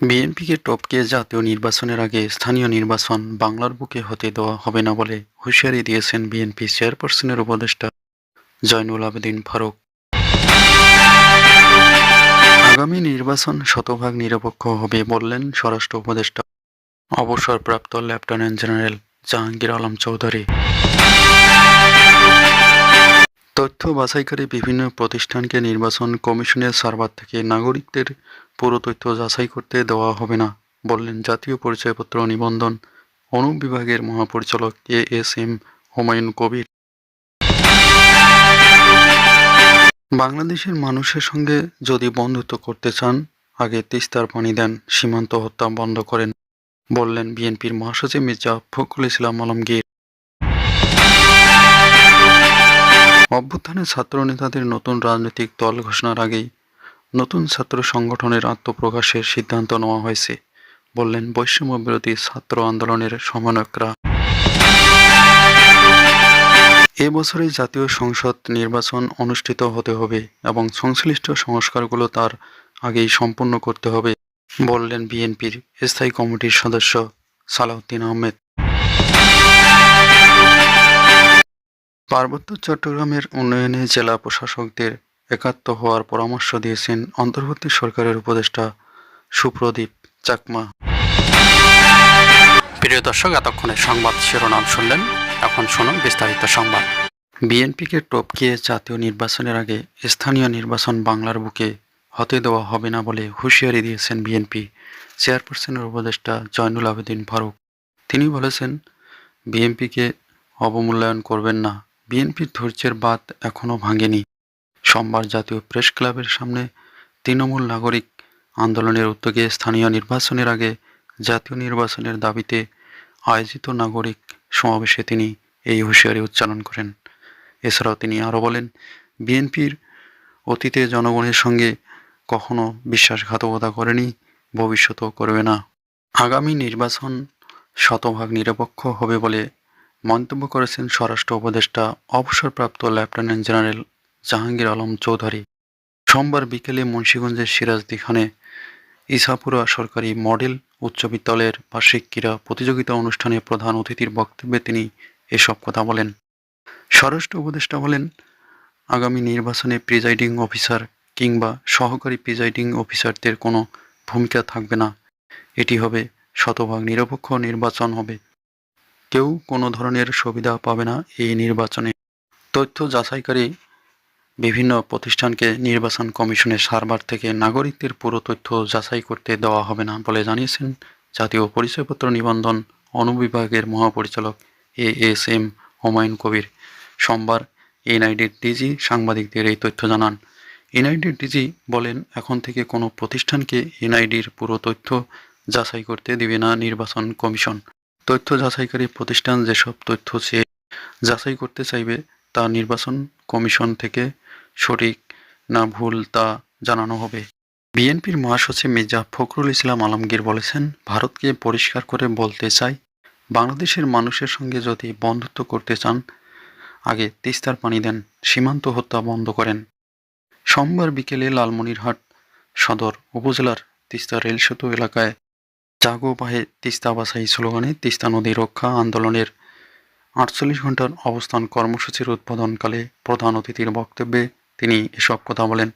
বিএনপিকে টপকে জাতীয় নির্বাচনের আগে স্থানীয় নির্বাচন বাংলার বুকে হতে দেওয়া হবে না বলে হুঁশিয়ারি দিয়েছেন বিএনপি চেয়ারপারসনের উপদেষ্টা জয়নুল আবেদিন ফারুক। আগামী নির্বাচন শতভাগ নিরপেক্ষ হবে বললেন স্বরাষ্ট্র উপদেষ্টা, অবসরপ্রাপ্ত লেফটেন্যান্ট জেনারেল জাহাঙ্গীর আলম চৌধুরী। তথ্য বাছাইকারী বিভিন্ন প্রতিষ্ঠানকে নির্বাচন কমিশনের সার্ভার থেকে নাগরিকদের পুরো তথ্য যাচাই করতে দেওয়া হবে না, বললেন জাতীয় পরিচয়পত্র নিবন্ধন অনুবিভাগের মহাপরিচালক A S M Humayun Kabir. বাংলাদেশের মানুষের সঙ্গে যদি বন্ধুত্ব করতে চান, আগে তিস্তার পানি দেন, সীমান্ত হত্যা বন্ধ করেন, বললেন বিএনপির মহাসচিব মির্জা ফখরুল ইসলাম আলমগীর। অভ্যুত্থানে ছাত্র নেতাদের নতুন রাজনৈতিক দল ঘোষণার আগেই নতুন ছাত্র সংগঠনের আত্মপ্রকাশের সিদ্ধান্ত নেওয়া হয়েছে, বললেন বৈষম্য বিরোধী ছাত্র আন্দোলনের সমন্বয়করা। এ বছরই জাতীয় সংসদ নির্বাচন অনুষ্ঠিত হতে হবে এবং সংশ্লিষ্ট সংস্কারগুলো তার আগেই সম্পন্ন করতে হবে, বললেন বিএনপির স্থায়ী কমিটির সদস্য সালাউদ্দিন আহমেদ। পার্বত্য চট্টগ্রামের উন্নয়নে জেলা প্রশাসকদের একাত্ম হওয়ার পরামর্শ দিয়েছেন অন্তর্বর্তী সরকারের উপদেষ্টা সুপ্রদীপ চাকমা। প্রিয় দর্শক, এতক্ষণে সংবাদ শিরোনাম শুনলেন। এখন শুনুন বিস্তারিত সংবাদ। বিএনপিকে টপকিয়ে জাতীয় নির্বাচনের আগে স্থানীয় নির্বাচন বাংলার বুকে হতে দেওয়া হবে না বলে হুঁশিয়ারি দিয়েছেন বিএনপি চেয়ারপারসনের উপদেষ্টা জয়নুল আবেদিন ফারুক। তিনি বলেছেন, বিএনপিকে অবমূল্যায়ন করবেন না। বিএনপির ধৈর্যের বাদ এখনও ভাঙেনি। সোমবার জাতীয় প্রেস ক্লাবের সামনে তৃণমূল নাগরিক আন্দোলনের উদ্যোগে স্থানীয় নির্বাচনের আগে জাতীয় নির্বাচনের দাবিতে আয়োজিত নাগরিক সমাবেশে তিনি এই হুঁশিয়ারি উচ্চারণ করেন। এছাড়াও তিনি আরও বলেন, বিএনপির অতীতে জনগণের সঙ্গে কখনো বিশ্বাসঘাতকতা করেনি, ভবিষ্যতেও করবে না। আগামী নির্বাচন শতভাগ নিরপেক্ষ হবে বলে মন্তব্য করেছেন স্বরাষ্ট্র উপদেষ্টা, অবসরপ্রাপ্ত লেফটেন্যান্ট জেনারেল জাহাঙ্গীর আলম চৌধুরী। সোমবার বিকেলে মুন্সীগঞ্জের সিরাজদি খানে ইসাপুরা সরকারি মডেল উচ্চ বিদ্যালয়ের বার্ষিক ক্রীড়া প্রতিযোগিতা অনুষ্ঠানে প্রধান অতিথির বক্তব্যে তিনি এসব কথা বলেন। স্বরাষ্ট্র উপদেষ্টা বলেন, আগামী নির্বাচনে প্রিজাইডিং অফিসার কিংবা সহকারী প্রিজাইডিং অফিসারদের কোনো ভূমিকা থাকবে না। এটি হবে শতভাগ নিরপেক্ষ নির্বাচন হবে। কেউ কোনো ধরনের সুবিধা পাবে না এই নির্বাচনে। তথ্য যাচাইকারী বিভিন্ন প্রতিষ্ঠানকে নির্বাচন কমিশনের সার্ভার থেকে নাগরিকদের পুরো তথ্য যাচাই করতে দেওয়া হবে না বলে জানিয়েছেন জাতীয় পরিচয়পত্র নিবন্ধন অনুবিভাগের মহাপরিচালক A S M Humayun Kabir. সোমবার এনআইডির ডিজি সাংবাদিকদের এই তথ্য জানান। এনআইডির ডিজি বলেন, এখন থেকে কোনো প্রতিষ্ঠানকে এনআইডির পুরো তথ্য যাচাই করতে দিবে না নির্বাচন কমিশন। তথ্য যাচাইকারী প্রতিষ্ঠান যেসব তথ্য চেয়ে যাচাই করতে চাইবে, তা নির্বাচন কমিশন থেকে সঠিক না ভুল তা জানানো হবে। বিএনপির মহাসচিব মির্জা ফখরুল ইসলাম আলমগীর বলেছেন, ভারতকে পরিষ্কার করে বলতে চাই, বাংলাদেশের মানুষের সঙ্গে যদি বন্ধুত্ব করতে চান, আগে তিস্তার পানি দেন, সীমান্ত হত্যা বন্ধ করেন। সোমবার বিকেলে লালমনিরহাট সদর উপজেলার তিস্তা রেল সেতু এলাকায় জাগো পাহে তিস্তা বাসাই স্লোগানে তিস্তা নদী রক্ষা আন্দোলনের আটচল্লিশ ঘণ্টার অবস্থান কর্মসূচির উদ্বোধনকালে প্রধান অতিথির বক্তব্যে তিনি এসব কথা বলেন।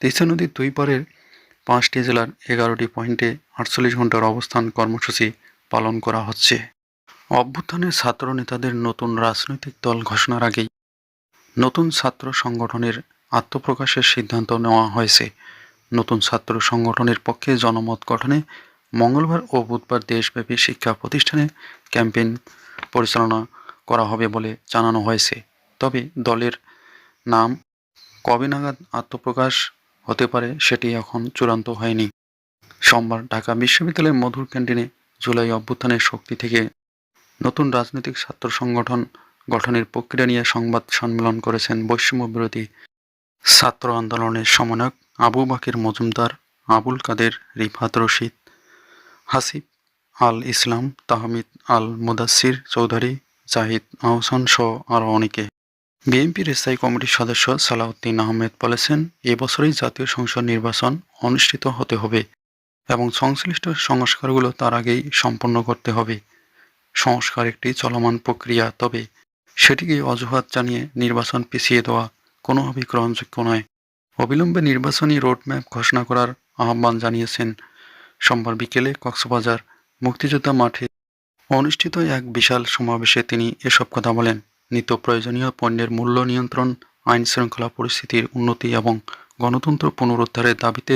তিস্তা নদীর দুই পারের পাঁচটি জেলার এগারোটি পয়েন্টে আটচল্লিশ ঘণ্টার অবস্থান কর্মসূচি পালন করা হচ্ছে। অভ্যুত্থানের ছাত্র নেতাদের নতুন রাজনৈতিক দল ঘোষণার আগেই নতুন ছাত্র সংগঠনের আত্মপ্রকাশের সিদ্ধান্ত নেওয়া হয়েছে। নতুন ছাত্র সংগঠনের পক্ষে জনমত গঠনে মঙ্গলবার ও বুধবার দেশব্যাপী শিক্ষা প্রতিষ্ঠানে ক্যাম্পেইন পরিচালনা করা হবে বলে জানানো হয়েছে। তবে দলের নাম কবে নাগাদ আত্মপ্রকাশ হতে পারে সেটি এখন চূড়ান্ত হয়নি। সোমবার ঢাকা বিশ্ববিদ্যালয়ের মধুর ক্যান্টিনে জুলাই অভ্যুত্থানের শক্তি থেকে নতুন রাজনৈতিক ছাত্র সংগঠন গঠনের প্রক্রিয়া নিয়ে সংবাদ সম্মেলন করেছেন বৈষম্য বিরোধী ছাত্র আন্দোলনের সমন্বয়ক আবু বাকির মজুমদার, আবুল কাদের, রিফাত রশিদ হাসিব আল ইসলাম, তাহমিদ আল মুদাসির চৌধুরী জাহিদ আহসান সহ আরও অনেকে। বিএনপির স্থায়ী কমিটির সদস্য সালাউদ্দিন আহমেদ বলেছেন এবছরই জাতীয় সংসদ নির্বাচন অনুষ্ঠিত হতে হবে এবং সংশ্লিষ্ট সংস্কারগুলো তার আগেই সম্পন্ন করতে হবে। সংস্কার একটি চলমান প্রক্রিয়া, তবে সেটিকে অজুহাত জানিয়ে নির্বাচন পিছিয়ে দেওয়া কোনোভাবেই গ্রহণযোগ্য নয়। অবিলম্বে নির্বাচনী রোডম্যাপ ঘোষণা করার আহ্বান জানিয়েছেন সোমবার বিকেলে কক্সবাজার মুক্তিযোদ্ধা মাঠে অনুষ্ঠিত এক বিশাল সমাবেশে তিনি এসব কথা বলেন। নিত্য প্রয়োজনীয় পণ্যের মূল্য নিয়ন্ত্রণ, আইন শৃঙ্খলা পরিস্থিতির উন্নতি এবং গণতন্ত্র পুনরুদ্ধারের দাবিতে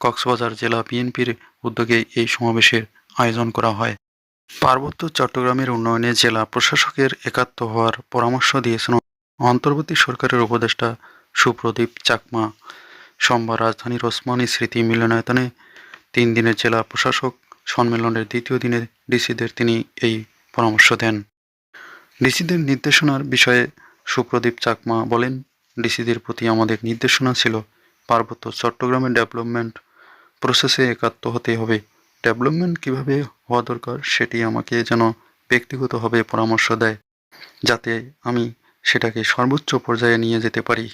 কক্সবাজার জেলা বিএনপির উদ্যোগে এই সমাবেশের আয়োজন করা হয়। পার্বত্য চট্টগ্রামের উন্নয়নে জেলা প্রশাসকের একাত্ম হওয়ার পরামর্শ দিয়েছেন অন্তর্বর্তী সরকারের উপদেষ্টা সুপ্রদীপ চাকমা। সোমবার রাজধানীর ওসমানী স্মৃতি মিলনায়তনে তিন দিনের জেলা প্রশাসক সম্মেলনের দ্বিতীয় দিনে ডিসিদের তিনি এই পরামর্শ দেন। ডিসিদের নির্দেশনার বিষয়ে সুপ্রদীপ চাকমা বলেন, ডিসিদের প্রতি আমাদের নির্দেশনা ছিল পার্বত্য চট্টগ্রামের ডেভেলপমেন্ট প্রসেসে একাত্ম হতে হবে। ডেভেলপমেন্ট কীভাবে হওয়া দরকার সেটি আমাকে যেন ব্যক্তিগতভাবে পরামর্শ দেয়, যাতে আমি সেটাকে সর্বোচ্চ পর্যায়ে নিয়ে যেতে পারি।